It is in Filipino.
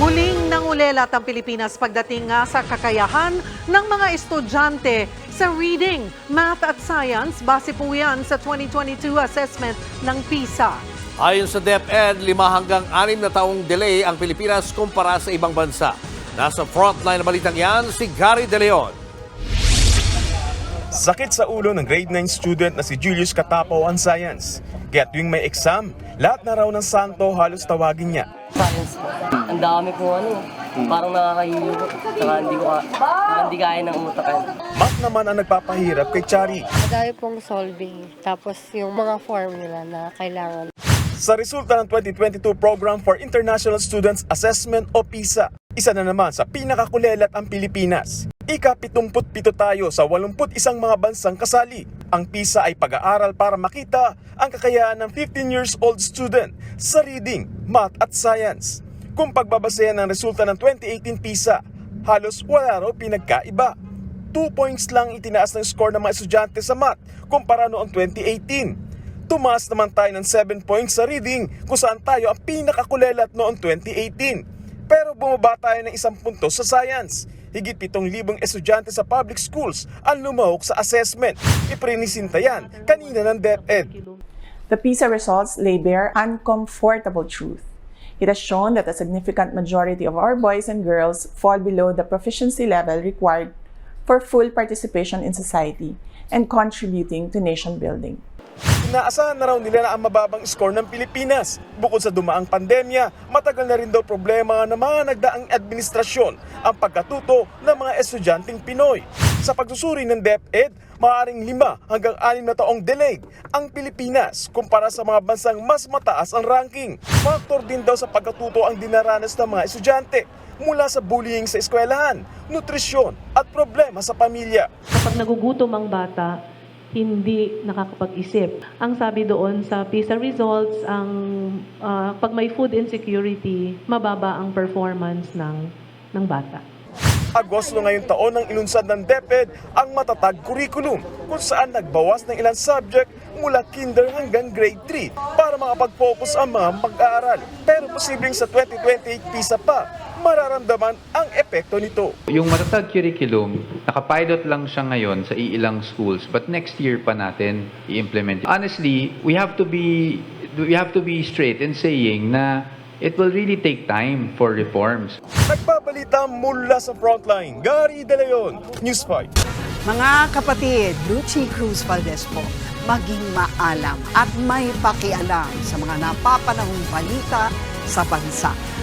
Muling nangulelat ang Pilipinas pagdating nga sa kakayahan ng mga estudyante sa reading, math at science base po yan sa 2022 assessment ng PISA. Ayon sa DepEd, lima hanggang anim na taong delay ang Pilipinas kumpara sa ibang bansa. Nasa frontline na balitang yan, si Gary De Leon. Sakit sa ulo ng grade 9 student na si Julius Katapaw ang science. Kaya tuwing may exam, lahat na raw ng santo halos tawagin niya. Science po. Ang dami po ano, parang nakakahilo po. Saka hindi ko, ka- hindi kaya ng umutakan. Math naman ang nagpapahirap kay Chari. Madami pong solving. Tapos yung mga formula na kailangan. Sa resulta ng 2022 Program for International Students Assessment o PISA, isa na naman sa pinakakulelat ang Pilipinas. Ika-77 tayo sa 81 mga bansang kasali. Ang PISA ay pag-aaral para makita ang kakayahan ng 15 years old student sa reading, math at science. Kung pagbabasehan ng resulta ng 2018 PISA, halos wala raw pinagkaiba. 2 points lang itinaas ng score ng mga estudyante sa math kumpara noong 2018. Tumaas naman tayo ng 7 points sa reading kung saan tayo ang pinakakulelat noong 2018. Pero bumaba tayo ng isang punto sa science. Higit 7,000 estudyante sa public schools ang lumahok sa assessment. Iprinisinta yan kanina ng DepEd. The PISA results lay bare uncomfortable truth. It has shown that a significant majority of our boys and girls fall below the proficiency level required for full participation in society and contributing to nation building. Inaasahan na raw nila na ang mababang score ng Pilipinas. Bukod sa dumaang pandemya, matagal na rin daw problema ng mga nagdaang administrasyon ang pagkatuto ng mga estudyanteng Pinoy. Sa pagsusuri ng DepEd, maaaring lima hanggang anim na taong delayed ang Pilipinas kumpara sa mga bansang mas mataas ang ranking. Faktor din daw sa pagkatuto ang dinaranas ng mga estudyante mula sa bullying sa eskwelahan, nutrisyon at problema sa pamilya. Kapag nagugutom ang bata, hindi nakakapag-isip. Ang sabi doon sa PISA results, ang ah, pag may food insecurity, mababa ang performance ng ng bata. Agosto ngayong taon nang ilunsad ng DepEd ang matatag curriculum kung saan nagbawas ng ilang subject mula kinder hanggang grade 3 para makapag-focus ang mga mag-aaral. Pero posibleng sa 2028 PISA pa, mararamdaman ang epekto nito. Yung matatag curriculum, nakapilot lang siya ngayon sa iilang schools, but next year pa natin i-implement. Honestly, we have to be we have to be straight in saying na it will really take time for reforms. Nagbabalita mula sa frontline, Gary De Leon, News 5. Mga kapatid, Lucy Cruz Valdez po, maging maalam at may pakialam sa mga napapanahong balita sa bansa.